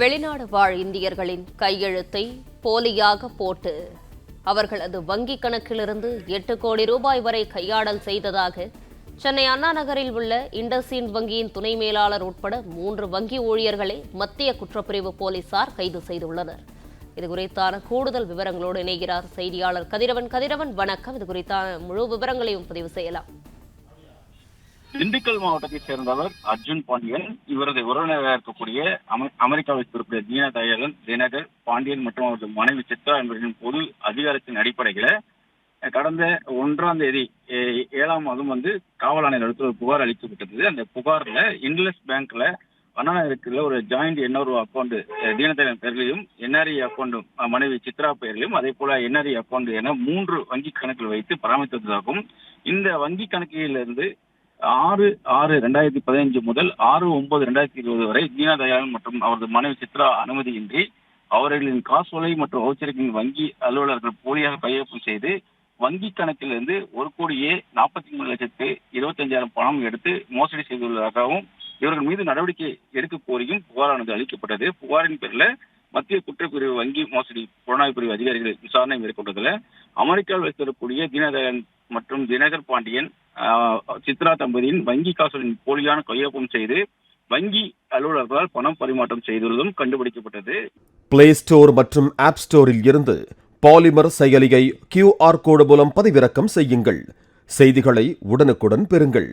வெளிநாடு வாழ் இந்தியர்களின் கையெழுத்தை போலியாக போட்டு அவர்களது வங்கிக் கணக்கிலிருந்து எட்டு கோடி ரூபாய் வரை கையாடல் செய்ததாக சென்னை அண்ணா நகரில் உள்ள இண்டஸ்இண்ட் வங்கியின் துணை மேலாளர் உட்பட மூன்று வங்கி ஊழியர்களை மத்திய குற்றப்பிரிவு போலீசார் கைது செய்துள்ளனர். இது குறித்தான கூடுதல் விவரங்களோடு இணைகிறார் செய்தியாளர் கதிரவன். கதிரவன் வணக்கம். இது குறித்தான முழு விவரங்களையும் பதிவு செய்யலாம். திண்டுக்கல் மாவட்டத்தை சேர்ந்தவர் அர்ஜுன் பாண்டியன். இவரது உறவினராக இருக்கக்கூடிய அமெ- அமெரிக்காவை இருக்கக்கூடிய தீனா தயாளன் தினகர் பாண்டியன் மற்றும் அவரது மனைவி சித்ரா என்பவர்களின் பொது அதிகாரத்தின் அடிப்படையில கடந்த ஒன்றாம் தேதி ஏழாம் மாதம் வந்து காவல் ஆணையர் அடுத்து ஒரு புகார் அளிக்கப்பட்டது அந்த புகார்ல இன்லெஸ் பேங்க்ல அண்ணா நகருக்குள்ள ஒரு ஜாயிண்ட் என்ஆர்ஓ அக்கௌண்ட் தீனதயன் பெயர்லையும் என்ஆர்இ அக்கௌண்ட் மனைவி சித்ரா பெயரிலும் அதே போல என்ஆர்இ அக்கௌண்ட் என மூன்று வங்கி கணக்கில் வைத்து பராமரித்து வந்ததாகவும் இந்த வங்கி கணக்கிலிருந்து ஆறு ஆறு ரெண்டாயிரத்தி பதினஞ்சு முதல் ஆறு ஒன்பது ரெண்டாயிரத்தி இருபது வரை தீனா தயாளன் மற்றும் அவரது மனைவி சித்ரா அனுமதியின்றி அவர்களின் காசோலை மற்றும் வவுச்சர்களின் வங்கி அலுவலர்கள் போலியாக கையொப்பம் செய்து வங்கி கணக்கிலிருந்து ஒரு கோடியே நாற்பத்தி மூணு லட்சத்து இருபத்தஞ்சாயிரம் பணம் எடுத்து மோசடி செய்துள்ளதாகவும் இவர்கள் மீது நடவடிக்கை எடுக்க கோரியும் புகாரானது அளிக்கப்பட்டது. புகாரின் பேரில் மத்திய குற்றப்பிரிவு வங்கி மோசடி புலனாய்வு பிரிவு அதிகாரிகள் விசாரணை மேற்கொண்டதில் அமெரிக்காவில் வைத்திருக்கக்கூடிய தீனதயன் மற்றும் தினகர் பாண்டியன் சித்ரா தம்பதியின் வங்கி காசோலின் போலியான கையொப்பம் செய்து வங்கி அலுவலர்களால் பணம் பரிமாற்றம் செய்துள்ளதும் கண்டுபிடிக்கப்பட்டது. பிளே ஸ்டோர் மற்றும் ஆப் ஸ்டோரில் இருந்து பாலிமர் செயலியை கியூஆர் கோடு மூலம் பதிவிறக்கம் செய்யுங்கள். செய்திகளை உடனுக்குடன் பெறுங்கள்.